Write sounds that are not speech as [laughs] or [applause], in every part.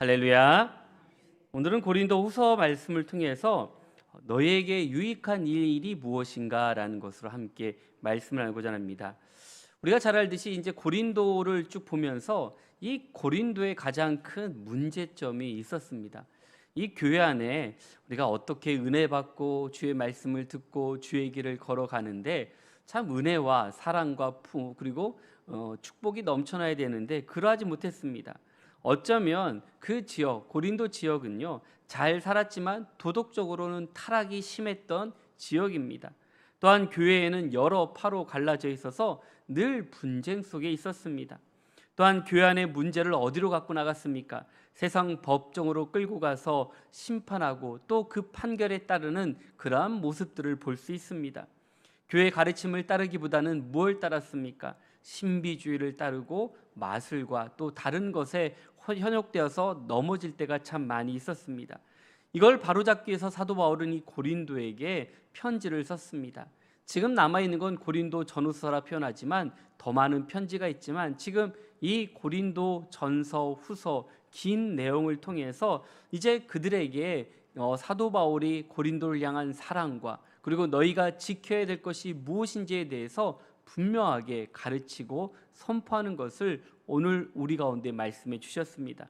할렐루야. 오늘은 고린도 후서 말씀을 통해서 너에게 유익한 일이 무엇인가라는 것으로 함께 말씀을 나누고자 합니다. 우리가 잘 알듯이 이제 고린도를 쭉 보면서 이 고린도의 가장 큰 문제점이 있었습니다. 이 교회 안에 우리가 어떻게 은혜 받고 주의 말씀을 듣고 주의 길을 걸어가는데 참 은혜와 사랑과 품 그리고 어, 축복이 넘쳐나야 되는데 그러하지 못했습니다. 어쩌면 그 지역 고린도 지역은요 잘 살았지만 도덕적으로는 타락이 심했던 지역입니다. 또한 교회에는 여러 파로 갈라져 있어서 늘 분쟁 속에 있었습니다. 또한 교회 안의 문제를 어디로 갖고 나갔습니까? 세상 법정으로 끌고 가서 심판하고 또 그 판결에 따르는 그러한 모습들을 볼 수 있습니다. 교회 가르침을 따르기보다는 무엇을 따랐습니까? 신비주의를 따르고 마술과 또 다른 것에 현혹되어서 넘어질 때가 참 많이 있었습니다. 이걸 바로잡기 위해서 사도 바울은 이 고린도에게 편지를 썼습니다. 지금 남아 있는 건 고린도 전후서라 표현하지만 더 많은 편지가 있지만 지금 이 고린도 전서 후서 긴 내용을 통해서 이제 그들에게 어, 사도 바울이 고린도를 향한 사랑과 그리고 너희가 지켜야 될 것이 무엇인지에 대해서 분명하게 가르치고 선포하는 것을 오늘 우리 가운데 말씀해 주셨습니다.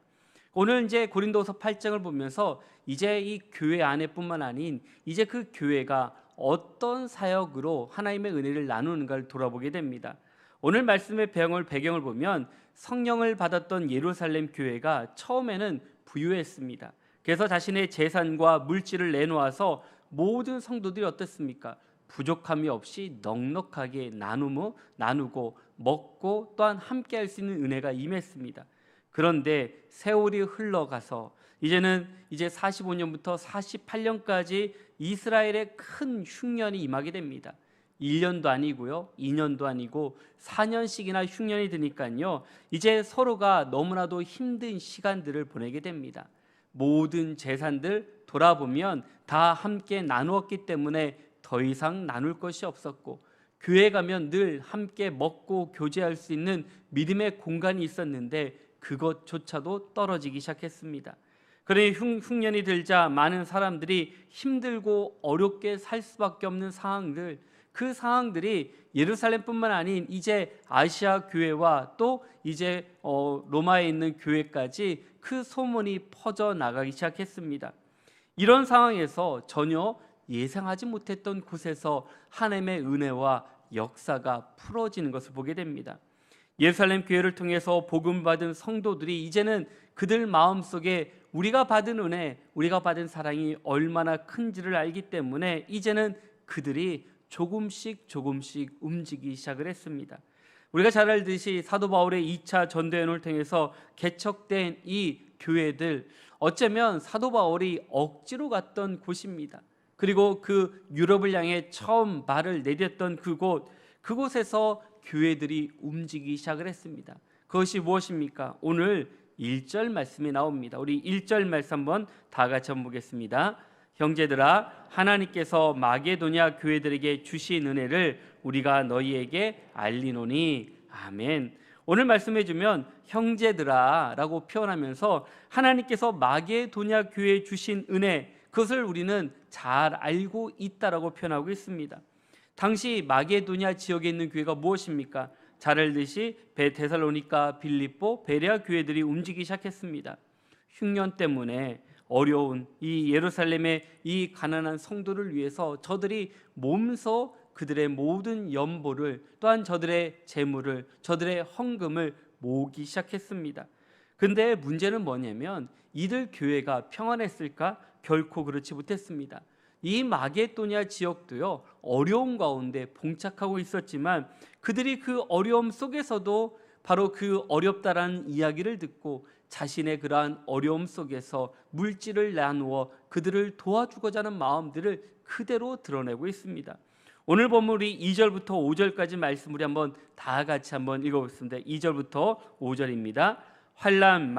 오늘 이제 고린도서 8장을 보면서 이제 이 교회 안에뿐만 아닌 이제 그 교회가 어떤 사역으로 하나님의 은혜를 나누는가를 돌아보게 됩니다. 오늘 말씀의 배경을 배경을 보면 성령을 받았던 예루살렘 교회가 처음에는 부유했습니다. 그래서 자신의 재산과 물질을 내놓아서 모든 성도들이 어떻습니까? 부족함이 없이 넉넉하게 나누고 나누고 먹고 또한 함께 할 수 있는 은혜가 임했습니다. 그런데 세월이 흘러가서 이제는 이제 45년부터 48년까지 이스라엘의 큰 흉년이 임하게 됩니다. 1년도 아니고요. 2년도 아니고 4년씩이나 흉년이 드니까요. 이제 서로가 너무나도 힘든 시간들을 보내게 됩니다. 모든 재산들 돌아보면 다 함께 나누었기 때문에 더 이상 나눌 것이 없었고 교회 가면 늘 함께 먹고 교제할 수 있는 믿음의 공간이 있었는데 그것조차도 떨어지기 시작했습니다. 그러니 흉 년이 들자 많은 사람들이 힘들고 어렵게 살 수밖에 없는 상황들 그 상황들이 예루살렘뿐만 아닌 이제 아시아 교회와 또 이제 어, 로마에 있는 교회까지 그 소문이 퍼져 나가기 시작했습니다. 이런 상황에서 전혀 예상하지 못했던 곳에서 하나님의 은혜와 역사가 풀어지는 것을 보게 됩니다. 예루살렘 교회를 통해서 복음 받은 성도들이 이제는 그들 마음속에 우리가 받은 은혜, 우리가 받은 사랑이 얼마나 큰지를 알기 때문에 이제는 그들이 조금씩 조금씩 움직이기 시작을 했습니다. 우리가 잘 알듯이 사도 바울의 2차 전도연을 통해서 개척된 이 교회들 어쩌면 사도 바울이 억지로 갔던 곳입니다. 그리고 그 유럽을 향해 처음 발을 내딛던 그곳 그곳에서 교회들이 움직이기 시작을 했습니다. 그것이 무엇입니까? 오늘 1절 말씀이 나옵니다. 우리 1절 말씀 한번 다 같이 한번 보겠습니다. 형제들아 하나님께서 마게도냐 교회들에게 주신 은혜를 우리가 너희에게 알리노니 아멘. 오늘 말씀해 주면 형제들아라고 표현하면서 하나님께서 마게도냐 교회에 주신 은혜 그것을 우리는 잘 알고 있다라고 표현하고 있습니다. 당시 마게도냐 지역에 있는 교회가 무엇입니까? 잘 알듯이 베테살로니카, 빌립보, 베레아 교회들이 움직이기 시작했습니다. 흉년 때문에 어려운 이 예루살렘의 이 가난한 성도를 위해서 저들이 몸소 그들의 모든 연보를 또한 저들의 재물을 저들의 헌금을 모으기 시작했습니다. 근데 문제는 뭐냐면 이들 교회가 평안했을까? 결코 그렇지 못했습니다. 이 마게도냐 지역도요 어려움 가운데 봉착하고 있었지만 그들이 그 어려움 속에서도 바로 그 어렵다라는 이야기를 듣고 자신의 그러한 어려움 속에서 물질을 나누어 그들을 도와주고자 하는 마음들을 그대로 드러내고 있습니다. 오늘 본문이 2절부터 5절까지 말씀 우리 한번 다 같이 한번 읽어보겠습니다. 2절부터 5절입니다. 환란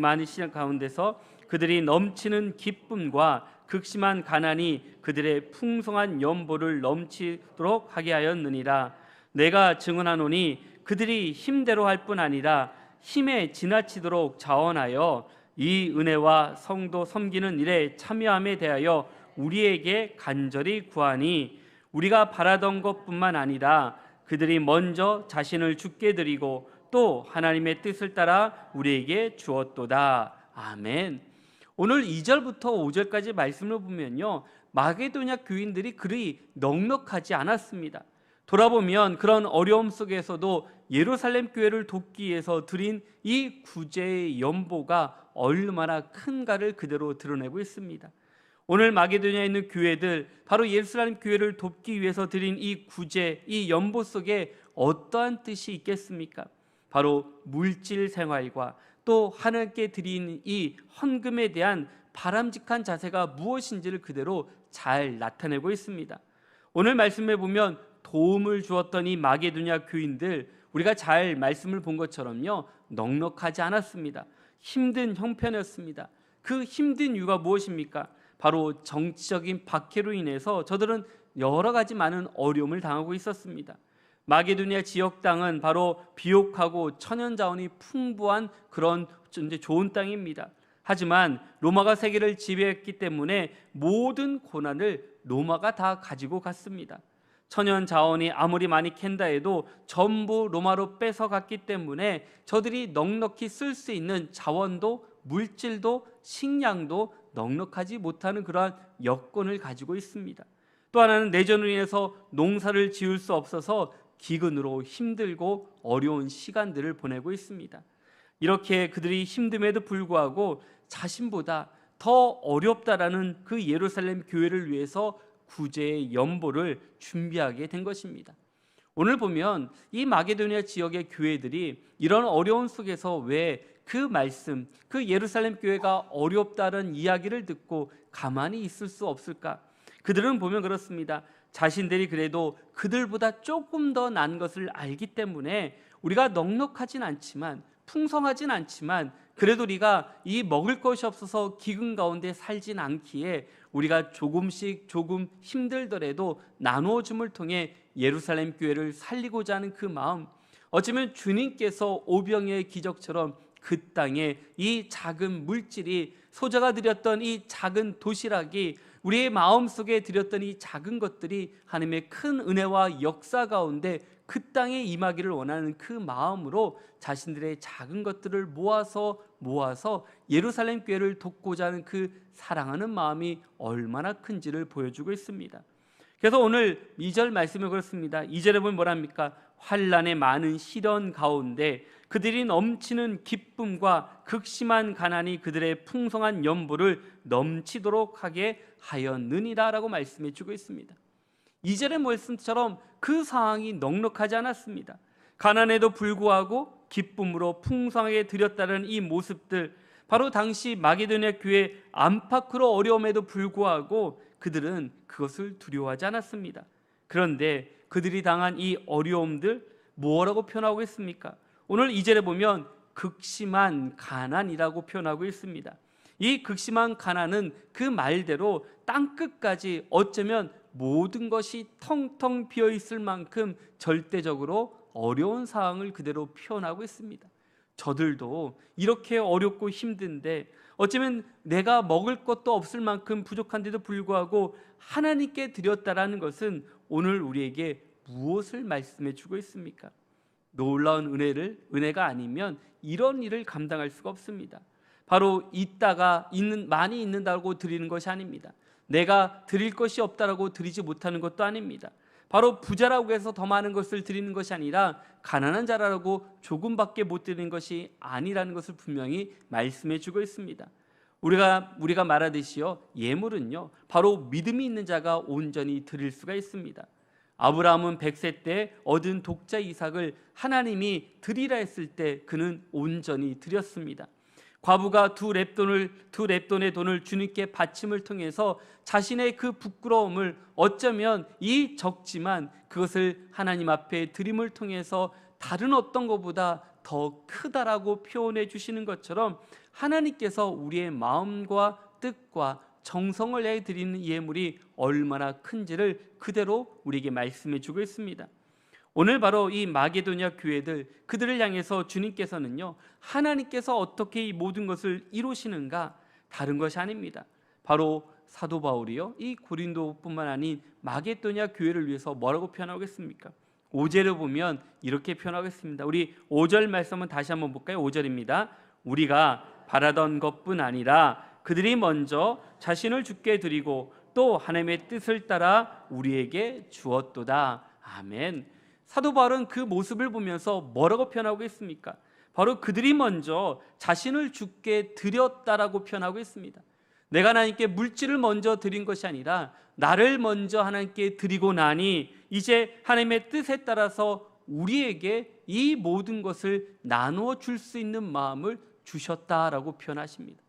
많이 시작 가운데서 그들이 넘치는 기쁨과 극심한 가난이 그들의 풍성한 연보를 넘치도록 하게 하였느니라. 내가 증언하노니 그들이 힘대로 할 뿐 아니라 힘에 지나치도록 자원하여 이 은혜와 성도 섬기는 일에 참여함에 대하여 우리에게 간절히 구하니 우리가 바라던 것뿐만 아니라 그들이 먼저 자신을 죽게 드리고 또 하나님의 뜻을 따라 우리에게 주었도다. 아멘. 오늘 2절부터 5절까지 말씀을 보면요. 마게도냐 교인들이 그리 넉넉하지 않았습니다. 돌아보면 그런 어려움 속에서도 예루살렘 교회를 돕기 위해서 드린 이 구제의 연보가 얼마나 큰가를 그대로 드러내고 있습니다. 오늘 마게도냐에 있는 교회들 바로 예루살렘 교회를 돕기 위해서 드린 이 구제, 이 연보 속에 어떠한 뜻이 있겠습니까? 바로 물질 생활과 또 하나님께 드린 이 헌금에 대한 바람직한 자세가 무엇인지를 그대로 잘 나타내고 있습니다. 오늘 말씀에 보면 도움을 주었던 이 마게도냐 교인들 우리가 잘 말씀을 본 것처럼요 넉넉하지 않았습니다. 힘든 형편이었습니다. 그 힘든 이유가 무엇입니까? 바로 정치적인 박해로 인해서 저들은 여러 가지 많은 어려움을 당하고 있었습니다. 마게도니아 지역 땅은 바로 비옥하고 천연 자원이 풍부한 그런 이제 좋은 땅입니다. 하지만 로마가 세계를 지배했기 때문에 모든 고난을 로마가 다 가지고 갔습니다. 천연 자원이 아무리 많이 캔다 해도 전부 로마로 뺏어갔기 때문에 저들이 넉넉히 쓸 수 있는 자원도 물질도 식량도 넉넉하지 못하는 그러한 여건을 가지고 있습니다. 또 하나는 내전으로 인해서 농사를 지을 수 없어서 기근으로 힘들고 어려운 시간들을 보내고 있습니다. 이렇게 그들이 힘듦에도 불구하고 자신보다 더 어렵다라는 그 예루살렘 교회를 위해서 구제의 연보를 준비하게 된 것입니다. 오늘 보면 이 마게도니아 지역의 교회들이 이런 어려운 속에서 왜 그 말씀, 그 예루살렘 교회가 어렵다는 이야기를 듣고 가만히 있을 수 없을까? 그들은 보면 그렇습니다. 자신들이 그래도 그들보다 조금 더 난 것을 알기 때문에 우리가 넉넉하진 않지만 풍성하진 않지만 그래도 우리가 이 먹을 것이 없어서 기근 가운데 살진 않기에 우리가 조금씩 조금 힘들더라도 나누어줌을 통해 예루살렘 교회를 살리고자 하는 그 마음 어쩌면 주님께서 오병의 기적처럼 그 땅에 이 작은 물질이 소자가 드렸던 이 작은 도시락이 우리의 마음 속에 드렸던 이 작은 것들이 하나님의 큰 은혜와 역사 가운데 그 땅에 임하기를 원하는 그 마음으로 자신들의 작은 것들을 모아서 모아서 예루살렘 교회를 돕고자 하는 그 사랑하는 마음이 얼마나 큰지를 보여주고 있습니다. 그래서 오늘 2절 말씀을 그렇습니다. 2절에 보면 뭐랍니까? 환란의 많은 시련 가운데 그들이 넘치는 기쁨과 극심한 가난이 그들의 풍성한 연보를 넘치도록 하게 하였느니라라고 말씀해 주고 있습니다. 2절의 말씀처럼 그 상황이 넉넉하지 않았습니다. 가난에도 불구하고 기쁨으로 풍성하게 드렸다는 이 모습들 바로 당시 마게도냐 교회 안팎으로 어려움에도 불구하고 그들은 그것을 두려워하지 않았습니다. 그런데 그들이 당한 이 어려움들 뭐라고 표현하고 있습니까? 오늘 이절에 보면 극심한 가난이라고 표현하고 있습니다. 이 극심한 가난은 그 말대로 땅 끝까지 어쩌면 모든 것이 텅텅 비어 있을 만큼 절대적으로 어려운 상황을 그대로 표현하고 있습니다. 저들도 이렇게 어렵고 힘든데 어쩌면 내가 먹을 것도 없을 만큼 부족한데도 불구하고 하나님께 드렸다라는 것은 오늘 우리에게 무엇을 말씀해 주고 있습니까? 놀라운 은혜를 은혜가 아니면 이런 일을 감당할 수가 없습니다. 바로 있다가 있는 많이 있는다고 드리는 것이 아닙니다. 내가 드릴 것이 없다라고 드리지 못하는 것도 아닙니다. 바로 부자라고 해서 더 많은 것을 드리는 것이 아니라 가난한 자라고 조금밖에 못 드리는 것이 아니라는 것을 분명히 말씀해 주고 있습니다. 우리가 우리가 말하듯이요 예물은요 바로 믿음이 있는 자가 온전히 드릴 수가 있습니다. 아브라함은 100세 때 얻은 독자 이삭을 하나님이 드리라 했을 때 그는 온전히 드렸습니다. 과부가 두 랩돈을 두 랩돈의 돈을 주님께 바침을 통해서 자신의 그 부끄러움을 어쩌면 이 적지만 그것을 하나님 앞에 드림을 통해서 다른 어떤 것보다 더 크다라고 표현해 주시는 것처럼 하나님께서 우리의 마음과 뜻과 정성을 내 드리는 예물이 얼마나 큰지를 그대로 우리에게 말씀해 주고 있습니다. 오늘 바로 이 마게도냐 교회들 그들을 향해서 주님께서는요 하나님께서 어떻게 이 모든 것을 이루시는가 다른 것이 아닙니다. 바로 사도 바울이요 이 고린도뿐만 아닌 마게도냐 교회를 위해서 뭐라고 표현하겠습니까? 5절을 보면 이렇게 표현하겠습니다. 우리 5절 말씀은 다시 한번 볼까요? 5절입니다. 우리가 바라던 것뿐 아니라 그들이 먼저 자신을 죽게 드리고 또 하나님의 뜻을 따라 우리에게 주었도다. 아멘. 사도 바울은 그 모습을 보면서 뭐라고 표현하고 있습니까? 바로 그들이 먼저 자신을 죽게 드렸다라고 표현하고 있습니다. 내가 하나님께 물질을 먼저 드린 것이 아니라 나를 먼저 하나님께 드리고 나니 이제 하나님의 뜻에 따라서 우리에게 이 모든 것을 나누어 줄 수 있는 마음을 주셨다라고 표현하십니다.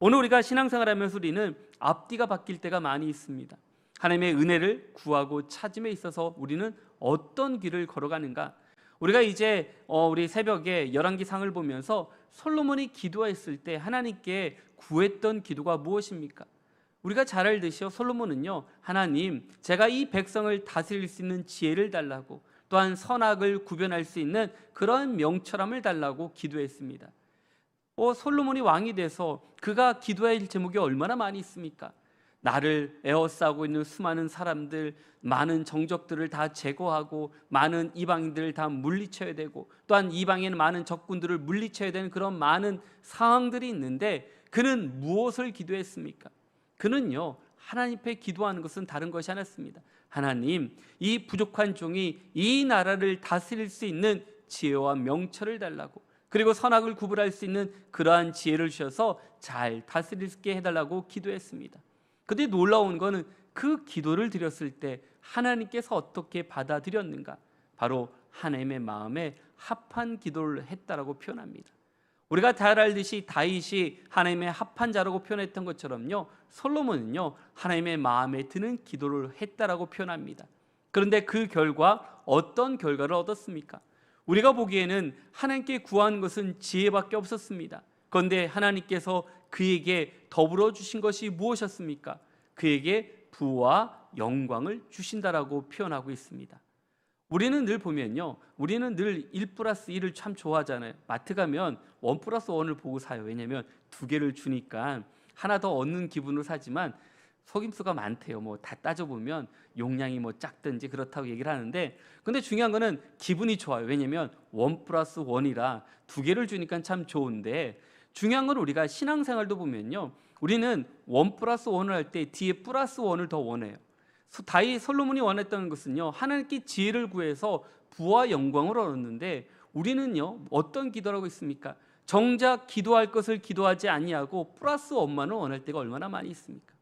오늘 우리가 신앙생활 하면서 우리는 앞뒤가 바뀔 때가 많이 있습니다. 하나님의 은혜를 구하고 찾음에 있어서 우리는 어떤 길을 걸어가는가? 우리가 이제 어, 우리 새벽에 열왕기상을 보면서 솔로몬이 기도했을 때 하나님께 구했던 기도가 무엇입니까? 우리가 잘 알듯이요 솔로몬은요 하나님 제가 이 백성을 다스릴 수 있는 지혜를 달라고 또한 선악을 구별할 수 있는 그런 명철함을 달라고 기도했습니다. 어, 솔로몬이 왕이 돼서 그가 기도할 제목이 얼마나 많이 있습니까? 나를 에워싸고 있는 수많은 사람들, 많은 정적들을 다 제거하고 많은 이방인들을 다 물리쳐야 되고 또한 이방에는 많은 적군들을 물리쳐야 되는 그런 많은 상황들이 있는데 그는 무엇을 기도했습니까? 그는요 하나님 앞에 기도하는 것은 다른 것이 아니었습니다. 하나님, 이 부족한 종이 이 나라를 다스릴 수 있는 지혜와 명철을 달라고 그리고 선악을 구분할 수 있는 그러한 지혜를 주셔서 잘 다스리게 해달라고 기도했습니다. 근데 놀라운 거는 그 기도를 드렸을 때 하나님께서 어떻게 받아들였는가? 바로 하나님의 마음에 합한 기도를 했다라고 표현합니다. 우리가 잘 알듯이 다윗이 하나님의 합한 자라고 표현했던 것처럼요. 솔로몬은요. 하나님의 마음에 드는 기도를 했다라고 표현합니다. 그런데 그 결과 어떤 결과를 얻었습니까? 우리가 보기에는 하나님께 구한 것은 지혜밖에 없었습니다. 그런데 하나님께서 그에게 더불어 주신 것이 무엇이었습니까? 그에게 부와 영광을 주신다라고 표현하고 있습니다. 우리는 늘 보면요. 우리는 늘 1 플러스 1을 참 좋아하잖아요. 마트 가면 1 플러스 1을 보고 사요. 왜냐면 두 개를 주니까 하나 더 얻는 기분으로 사지만 속임수가 많대요. 뭐 다 따져보면 용량이 뭐 작든지 그렇다고 얘기를 하는데 근데 중요한 거는 기분이 좋아요. 왜냐면 원 플러스 원이라 두 개를 주니까 참 좋은데 중요한 건 우리가 신앙생활도 보면요. 우리는 원 플러스 원을 할 때 뒤에 플러스 원을 더 원해요. 다이 솔로몬이 원했던 것은요. 하나님께 지혜를 구해서 부와 영광을 얻었는데 우리는요. 어떤 기도라고 있습니까? 정작 기도할 것을 기도하지 아니하고 플러스 원만을 원할 때가 얼마나 많이 있습니까?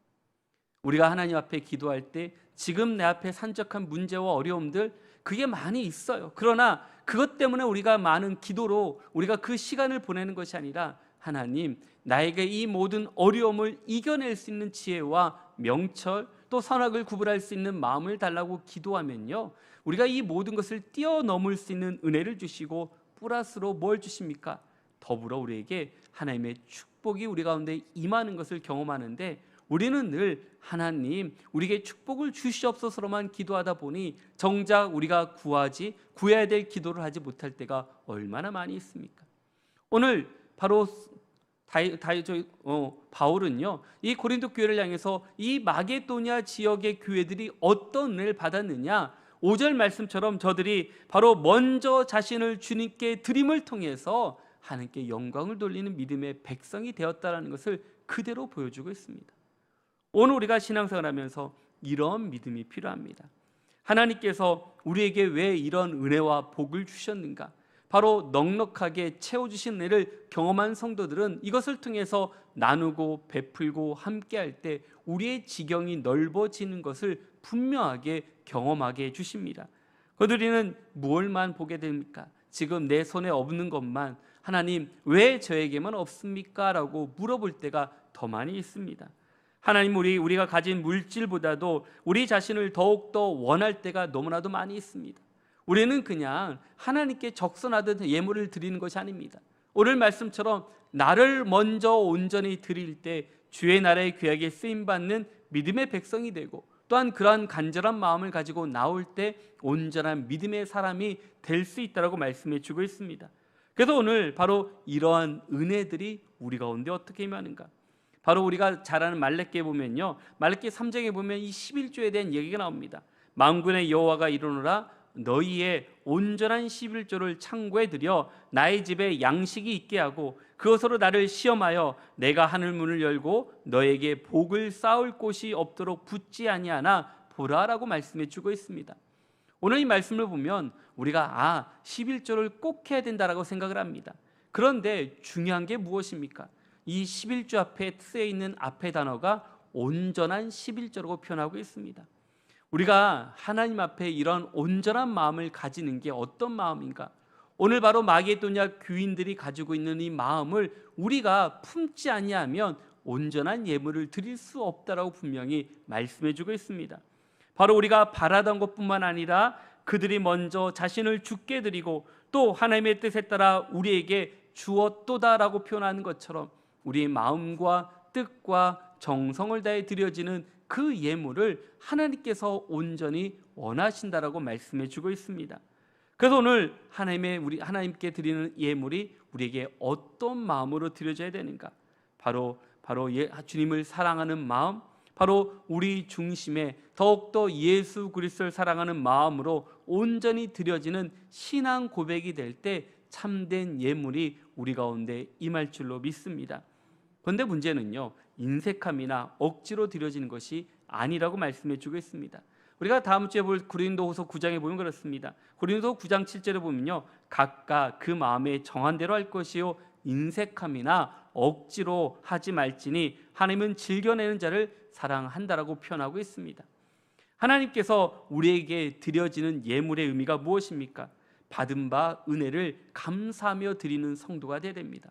우리가 하나님 앞에 기도할 때 지금 내 앞에 산적한 문제와 어려움들 그게 많이 있어요. 그러나 그것 때문에 우리가 많은 기도로 우리가 그 시간을 보내는 것이 아니라 하나님 나에게 이 모든 어려움을 이겨낼 수 있는 지혜와 명철 또 선악을 구분할 수 있는 마음을 달라고 기도하면요. 우리가 이 모든 것을 뛰어넘을 수 있는 은혜를 주시고 플러스로 뭘 주십니까? 더불어 우리에게 하나님의 축복이 우리 가운데 임하는 것을 경험하는데 우리는 늘 하나님 우리에게 축복을 주시옵소서로만 기도하다 보니 정작 우리가 구하지 구해야 될 기도를 하지 못할 때가 얼마나 많이 있습니까? 오늘 바로 다이, 다이, 저, 어, 바울은요 이 고린도 교회를 향해서 이 마게도냐 지역의 교회들이 어떤 은혜를 받았느냐 5절 말씀처럼 저들이 바로 먼저 자신을 주님께 드림을 통해서 하나님께 영광을 돌리는 믿음의 백성이 되었다라는 것을 그대로 보여주고 있습니다. 오늘 우리가 신앙생활 하면서 이런 믿음이 필요합니다. 하나님께서 우리에게 왜 이런 은혜와 복을 주셨는가? 바로 넉넉하게 채워주신 은혜를 경험한 성도들은 이것을 통해서 나누고 베풀고 함께할 때 우리의 지경이 넓어지는 것을 분명하게 경험하게 해주십니다. 그들이는 무엇만 보게 됩니까? 지금 내 손에 없는 것만 하나님 왜 저에게만 없습니까? 라고 물어볼 때가 더 많이 있습니다. 하나님 우리 우리가 가진 물질보다도 우리 자신을 더욱 더 원할 때가 너무나도 많이 있습니다. 우리는 그냥 하나님께 적선하듯 예물을 드리는 것이 아닙니다. 오늘 말씀처럼 나를 먼저 온전히 드릴 때 주의 나라의 귀하게 쓰임 받는 믿음의 백성이 되고 또한 그러한 간절한 마음을 가지고 나올 때 온전한 믿음의 사람이 될 수 있다라고 말씀해 주고 있습니다. 그래서 오늘 바로 이러한 은혜들이 우리 가운데 어떻게 임하는가? 바로 우리가 잘 아는 말레기에 보면요. 말레기 3장에 보면 이 11조에 대한 얘기가 나옵니다. 만군의 여호와가 이르노라 너희의 온전한 11조를 창고에 들여 나의 집에 양식이 있게 하고 그것으로 나를 시험하여 내가 하늘 문을 열고 너에게 복을 쌓을 곳이 없도록 붙지 아니하나 보라라고 말씀해 주고 있습니다. 오늘 이 말씀을 보면 우리가 아 11조를 꼭 해야 된다라고 생각을 합니다. 그런데 중요한 게 무엇입니까? 이 11조 앞에 쓰여 있는 앞의 단어가 온전한 11조라고 표현하고 있습니다. 우리가 하나님 앞에 이런 온전한 마음을 가지는 게 어떤 마음인가? 오늘 바로 마게도냐 교인들이 가지고 있는 이 마음을 우리가 품지 아니하면 온전한 예물을 드릴 수 없다라고 분명히 말씀해 주고 있습니다. 바로 우리가 바라던 것뿐만 아니라 그들이 먼저 자신을 죽게 드리고 또 하나님의 뜻에 따라 우리에게 주었도다라고 표현하는 것처럼 우리의 마음과 뜻과 정성을 다해 드려지는 그 예물을 하나님께서 온전히 원하신다라고 말씀해 주고 있습니다. 그래서 오늘 하나님의 우리 하나님께 드리는 예물이 우리에게 어떤 마음으로 드려져야 되는가? 바로 바로 예, 주님을 사랑하는 마음, 바로 우리 중심에 더욱더 예수 그리스도를 사랑하는 마음으로 온전히 드려지는 신앙 고백이 될 때 참된 예물이 우리 가운데 임할 줄로 믿습니다. 그런데 문제는요. 인색함이나 억지로 드려지는 것이 아니라고 말씀해 주고 있습니다. 우리가 다음 주에 볼 고린도후서 9장에 보면 그렇습니다. 고린도 9장 7절에 보면요. 각각 그 마음에 정한 대로 할 것이요 인색함이나 억지로 하지 말지니 하나님은 즐겨내는 자를 사랑한다라고 표현하고 있습니다. 하나님께서 우리에게 드려지는 예물의 의미가 무엇입니까? 받은 바 은혜를 감사하며 드리는 성도가 되야 됩니다.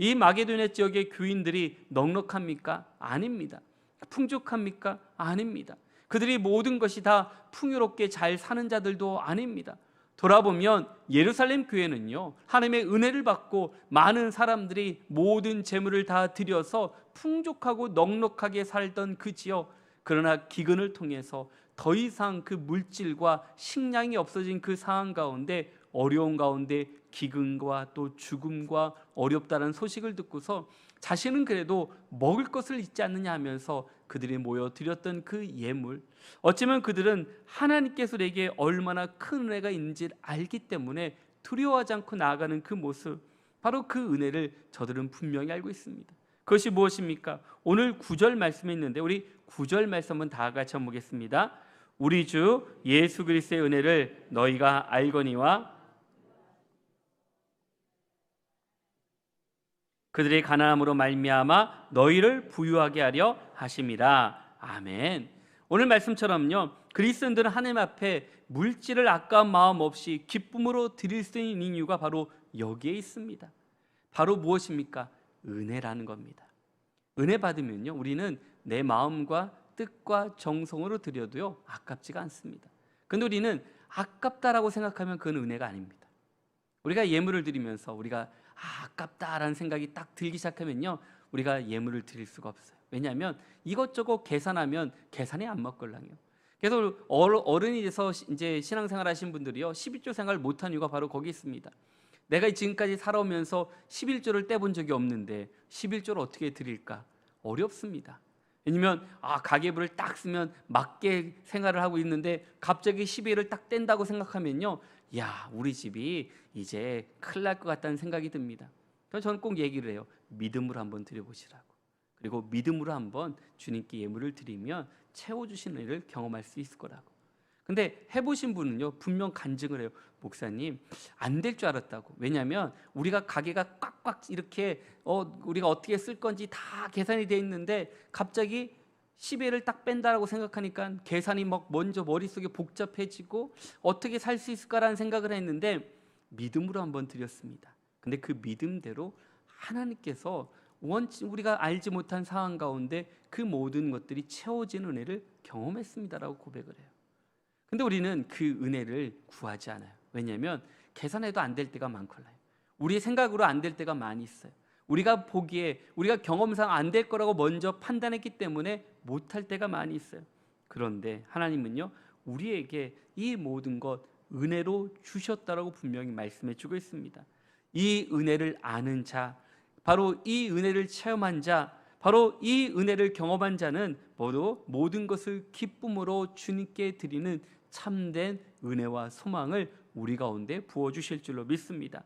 이 마게도냐 지역의 교인들이 넉넉합니까? 아닙니다. 풍족합니까? 아닙니다. 그들이 모든 것이 다 풍요롭게 잘 사는 자들도 아닙니다. 돌아보면 예루살렘 교회는요 하나님의 은혜를 받고 많은 사람들이 모든 재물을 다 드려서 풍족하고 넉넉하게 살던 그 지역 그러나 기근을 통해서 더 이상 그 물질과 식량이 없어진 그 상황 가운데 어려운 가운데 기근과 또 죽음과 어렵다는 소식을 듣고서 자신은 그래도 먹을 것을 잊지 않느냐 하면서 그들이 모여 드렸던 그 예물 어쩌면 그들은 하나님께서 내게 얼마나 큰 은혜가 있는지 알기 때문에 두려워하지 않고 나아가는 그 모습 바로 그 은혜를 저들은 분명히 알고 있습니다. 그것이 무엇입니까? 오늘 구절 말씀에 있는데 우리 구절 말씀 한번 다 같이 한번 보겠습니다. 우리 주 예수 그리스도의 은혜를 너희가 알거니와 그들의 가난함으로 말미암아 너희를 부유하게 하려 하심이라. 아멘. 오늘 말씀처럼요. 그리스도인들은 하나님 앞에 물질을 아까운 마음 없이 기쁨으로 드릴 수 있는 이유가 바로 여기에 있습니다. 바로 무엇입니까? 은혜라는 겁니다. 은혜 받으면요. 우리는 내 마음과 뜻과 정성으로 드려도요. 아깝지가 않습니다. 근데 우리는 아깝다라고 생각하면 그건 은혜가 아닙니다. 우리가 예물을 드리면서 우리가 아, 아깝다라는 생각이 딱 들기 시작하면요. 우리가 예물을 드릴 수가 없어요. 왜냐하면 이것저것 계산하면 계산이 안 먹걸랑요. 그래서 어른이 돼서 이제 신앙생활 하신 분들이요. 11조 생활 못한 이유가 바로 거기 있습니다. 내가 지금까지 살아오면서 11조를 떼본 적이 없는데 11조를 어떻게 드릴까? 어렵습니다. 왜냐면 아 가계부를 딱 쓰면 맞게 생활을 하고 있는데 갑자기 12일을 딱 뗀다고 생각하면요 야 우리 집이 이제 큰일 날 것 같다는 생각이 듭니다. 그래서 저는 꼭 얘기를 해요. 믿음으로 한번 드려보시라고. 그리고 믿음으로 한번 주님께 예물을 드리면 채워주시는 일을 경험할 수 있을 거라고. 근데 해보신 분은요 분명 간증을 해요. 목사님 안 될 줄 알았다고. 왜냐하면 우리가 가게가 꽉꽉 이렇게 어 우리가 어떻게 쓸 건지 다 계산이 돼 있는데 갑자기 10회를 딱 뺀다라고 생각하니까 계산이 막 먼저 머릿속에 복잡해지고 어떻게 살 수 있을까라는 생각을 했는데 믿음으로 한번 드렸습니다. 근데 그 믿음대로 하나님께서 원치 우리가 알지 못한 상황 가운데 그 모든 것들이 채워진 은혜를 경험했습니다라고 고백을 해요. 근데 우리는 그 은혜를 구하지 않아요. 왜냐하면 계산해도 안 될 때가 많걸라요. 우리의 생각으로 안 될 때가 많이 있어요. 우리가 보기에 우리가 경험상 안 될 거라고 먼저 판단했기 때문에 못할 때가 많이 있어요. 그런데 하나님은요 우리에게 이 모든 것 은혜로 주셨다라고 분명히 말씀해 주고 있습니다. 이 은혜를 아는 자, 바로 이 은혜를 체험한 자, 바로 이 은혜를 경험한 자는 모두 모든 것을 기쁨으로 주님께 드리는 참된 은혜와 소망을 우리 가운데 부어 주실 줄로 믿습니다.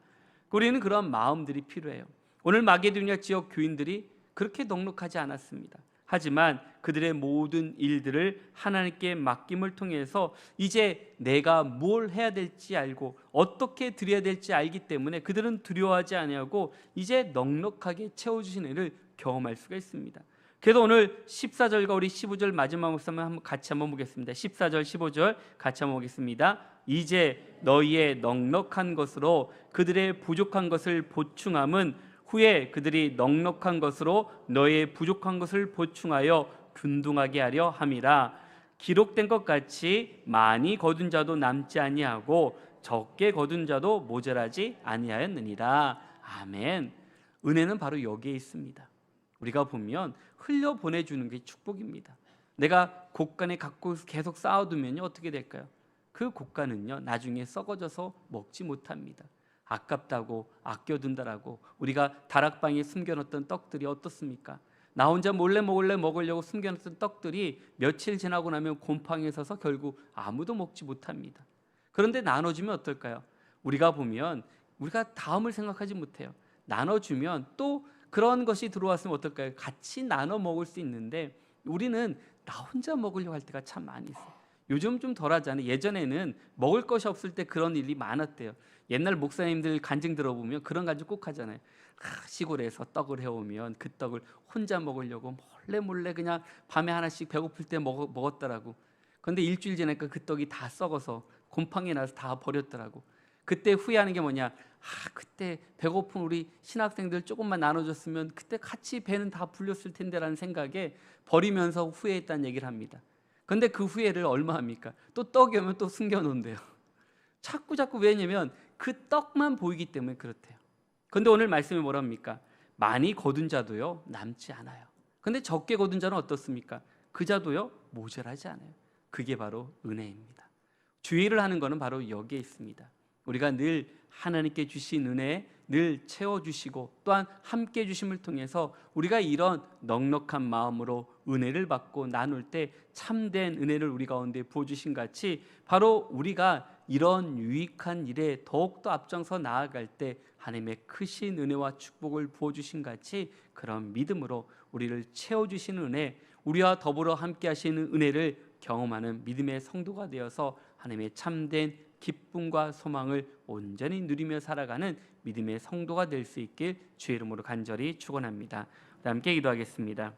우리는 그런 마음들이 필요해요. 오늘 마게도니아 지역 교인들이 그렇게 넉넉하지 않았습니다. 하지만 그들의 모든 일들을 하나님께 맡김을 통해서 이제 내가 뭘 해야 될지 알고 어떻게 드려야 될지 알기 때문에 그들은 두려워하지 아니하고 이제 넉넉하게 채워주신 은혜를 경험할 수가 있습니다. 그래서 오늘 14절과 우리 15절 마지막 말씀 한번 같이 한번 보겠습니다. 14절 15절 같이 한번 보겠습니다. 이제 너희의 넉넉한 것으로 그들의 부족한 것을 보충함은 후에 그들이 넉넉한 것으로 너의 부족한 것을 보충하여 균등하게 하려 함이라. 기록된 것 같이 많이 거둔 자도 남지 아니하고 적게 거둔 자도 모자라지 아니하였느니라. 아멘. 은혜는 바로 여기에 있습니다. 우리가 보면 흘려 보내주는 게 축복입니다. 내가 곳간에 갖고 계속 쌓아두면요 어떻게 될까요? 그 곳간은요 나중에 썩어져서 먹지 못합니다 아깝다고 아껴둔다라고 우리가 다락방에 숨겨놓던 떡들이 어떻습니까? 나 혼자 몰래 몰래 먹으려고 숨겨놓던 떡들이 며칠 지나고 나면 곰팡이에 서서 결국 아무도 먹지 못합니다. 그런데 나눠주면 어떨까요? 우리가 보면 우리가 다음을 생각하지 못해요. 나눠주면 또 그런 것이 들어왔으면 어떨까요? 같이 나눠 먹을 수 있는데 우리는 나 혼자 먹으려고 할 때가 참 많이 있어요. 요즘 좀 덜하잖아요. 예전에는 먹을 것이 없을 때 그런 일이 많았대요. 옛날 목사님들 간증 들어보면 그런 간증 꼭 하잖아요. 아, 시골에서 떡을 해오면 그 떡을 혼자 먹으려고 몰래 몰래 그냥 밤에 하나씩 배고플 때 먹, 먹었더라고. 그런데 일주일 지나니까 그 떡이 다 썩어서 곰팡이 나서 다 버렸더라고. 그때 후회하는 게 뭐냐? 아 그때 배고픈 우리 신학생들 조금만 나눠줬으면 그때 같이 배는 다 불렸을 텐데라는 생각에 버리면서 후회했다는 얘기를 합니다. 근데 그 후회를 얼마 합니까? 또 떡이 오면 또 숨겨놓은대요. [laughs] 자꾸 자꾸 왜냐면 그 떡만 보이기 때문에 그렇대요. 근데 오늘 말씀이 뭐랍니까? 많이 거둔 자도요 남지 않아요. 근데 적게 거둔 자는 어떻습니까? 그 자도요 모자라지 않아요. 그게 바로 은혜입니다. 주의를 하는 것은 바로 여기에 있습니다. 우리가 늘 하나님께 주신 은혜 늘 채워 주시고 또한 함께 주심을 통해서 우리가 이런 넉넉한 마음으로 은혜를 받고 나눌 때 참된 은혜를 우리 가운데 부어 주신 같이 바로 우리가 이런 유익한 일에 더욱더 앞장서 나아갈 때 하나님의 크신 은혜와 축복을 부어 주신 같이 그런 믿음으로 우리를 채워 주시는 은혜 우리와 더불어 함께 하시는 은혜를 경험하는 믿음의 성도가 되어서 하나님의 참된 기쁨과 소망을 온전히 누리며 살아가는 믿음의 성도가 될 수 있길 주의 이름으로 간절히 축원합니다. 함께 기도하겠습니다.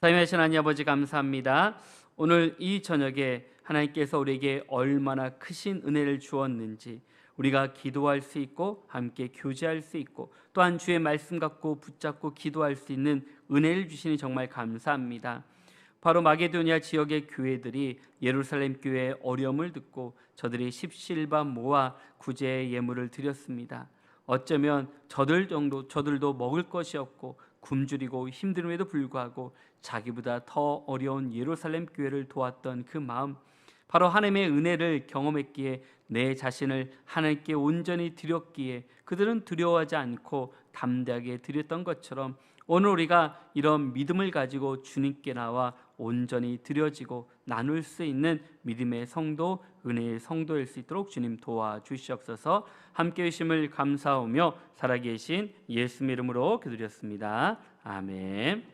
사임하신 하나님 아버지 감사합니다. 오늘 이 저녁에 하나님께서 우리에게 얼마나 크신 은혜를 주었는지 우리가 기도할 수 있고 함께 교제할 수 있고 또한 주의 말씀 갖고 붙잡고 기도할 수 있는 은혜를 주시니 정말 감사합니다. 바로 마게도니아 지역의 교회들이 예루살렘 교회의 어려움을 듣고 저들이 십실반 모아 구제의 예물을 드렸습니다. 어쩌면 저들 정도 저들도 먹을 것이 없고 굶주리고 힘듦에도 불구하고 자기보다 더 어려운 예루살렘 교회를 도왔던 그 마음 바로 하나님의 은혜를 경험했기에 내 자신을 하나님께 온전히 드렸기에 그들은 두려워하지 않고 담대하게 드렸던 것처럼 오늘 우리가 이런 믿음을 가지고 주님께 나와 온전히 드려지고 나눌 수 있는 믿음의 성도, 은혜의 성도일 수 있도록 주님 도와주시옵소서. 함께 계심을 감사하며 살아계신 예수 이름으로 기도드렸습니다. 아멘.